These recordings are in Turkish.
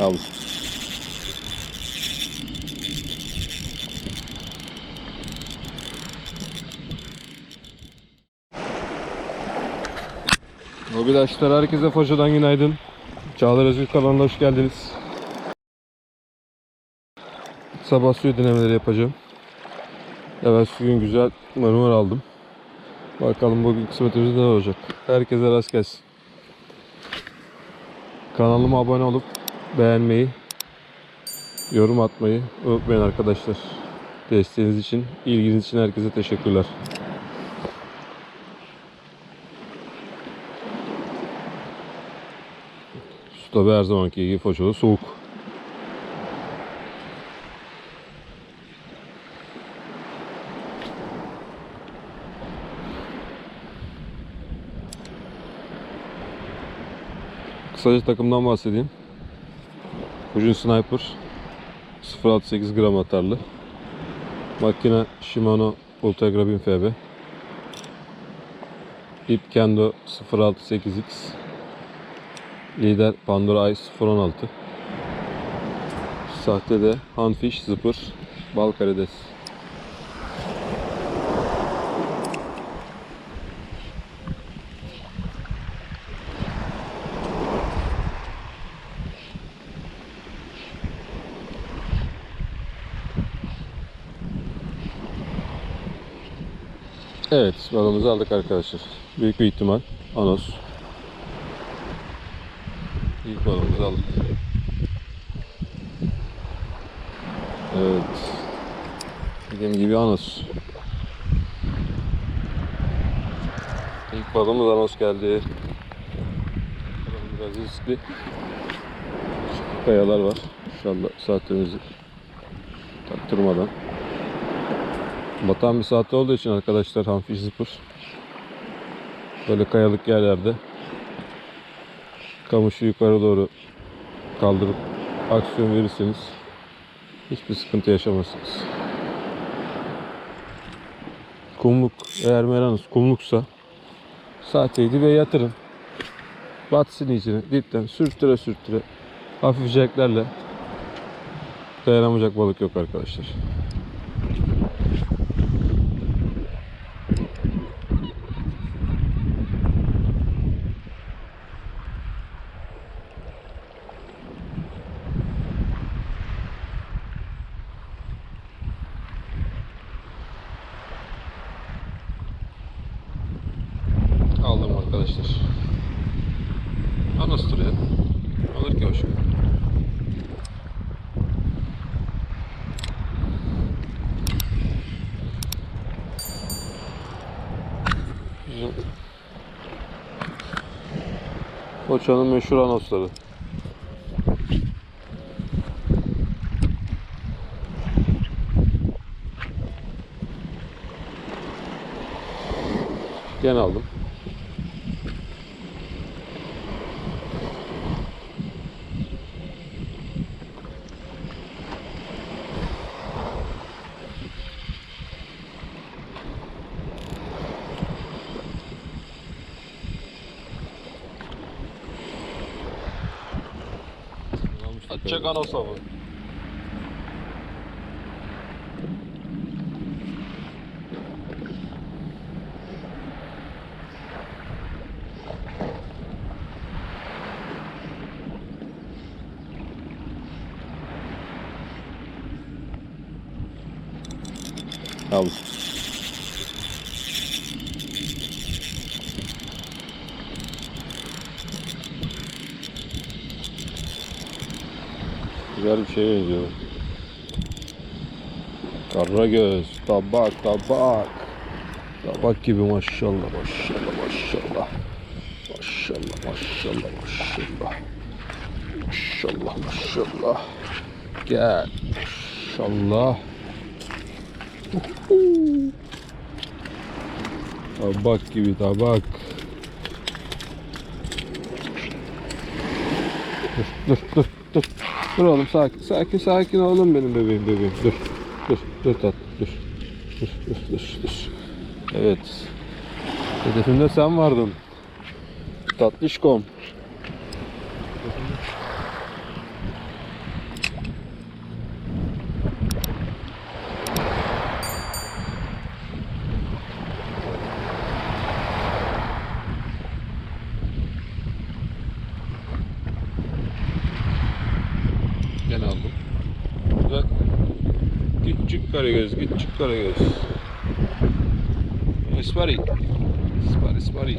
Al. Arkadaşlar herkese Foça'dan günaydın. Çağlar Özgür kanalına hoş geldiniz. Sabah suyu denemeleri yapacağım. Evet suyun güzel marmar aldım. Bakalım bugün kısmetimiz ne olacak. Herkese rast gelsin. Kanalıma abone olup beğenmeyi, yorum atmayı unutmayın arkadaşlar. Desteğiniz için, ilginiz için herkese teşekkürler. Su tabi her zamanki gibi Foça'da soğuk. Kısaca takımdan bahsedeyim. Fujin Sniper 0.68 gram atarlı. Makine Shimano Ultra Grabin FB. İp Kendo 0.68X. Lider Pandora Ice 016. Sahte de Handfish Zipper Bal Evet balımızı aldık arkadaşlar. Büyük bir ihtimal Anos. İlk balımızı aldık. Evet. Dediğim gibi Anos. İlk balımız Anos geldi. Biraz riskli. Kayalar var. İnşallah saatimizi taktırmadan. Batan bir saatte olduğu için arkadaşlar Hanfish Zipper böyle kayalık yerlerde kamışı yukarı doğru kaldırıp aksiyon verirseniz hiçbir sıkıntı yaşamazsınız. Kumluk eğer meranız kumluksa saateyi dibe yatırın. Batsın içine dipten sürtüre sürtüre hafif jacklerle dayanamayacak balık yok arkadaşlar. Aldım arkadaşlar. Anastır ya. Alır ki hoş. Bizim Foça'nın meşhur anosları. Gene aldım. Odciekana osoba. Alô. Al. Güzel bir şeye benziyor. Karagöz, tabak, tabak. Tabak gibi maşallah, maşallah, maşallah. Maşallah, maşallah, maşallah. Maşallah, maşallah. Gel. Maşallah. Uhu. Tabak gibi tabak. Dur, dur, dur, dur. Dur oğlum sakin, sakin, sakin oğlum benim bebeğim, bebeğim. Dur, dur, dur tat, dur. Dur, dur, dur, dur. Evet. Hedefimde sen vardın. Tatlışkom. Şeyden aldım. Burada küçük karagöz, küçük karagöz. Ispari. Ispari, ispari.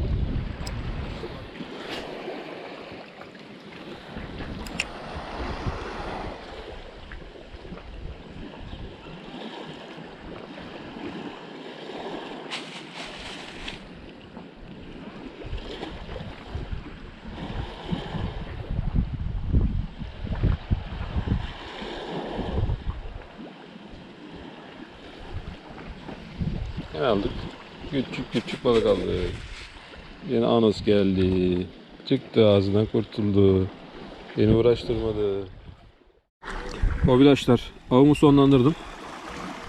Ne aldık? Küçük küçük balık aldık. Yine Anos geldi. Çıktı ağzından kurtuldu. Beni uğraştırmadı. Mobilaçlar. Avımı sonlandırdım.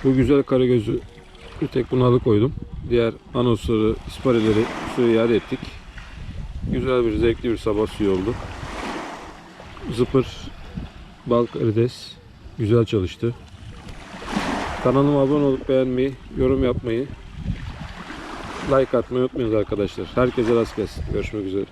Bu güzel karagözü bir tek bunu alıkoydum. Diğer anosları, isparileri suya iade ettik. Güzel bir, zevkli bir sabah suyu oldu. Zıpır, bal karides güzel çalıştı. Kanalıma abone olup beğenmeyi, yorum yapmayı, like atmayı unutmayınız arkadaşlar. Herkese rast gelsin. Görüşmek üzere.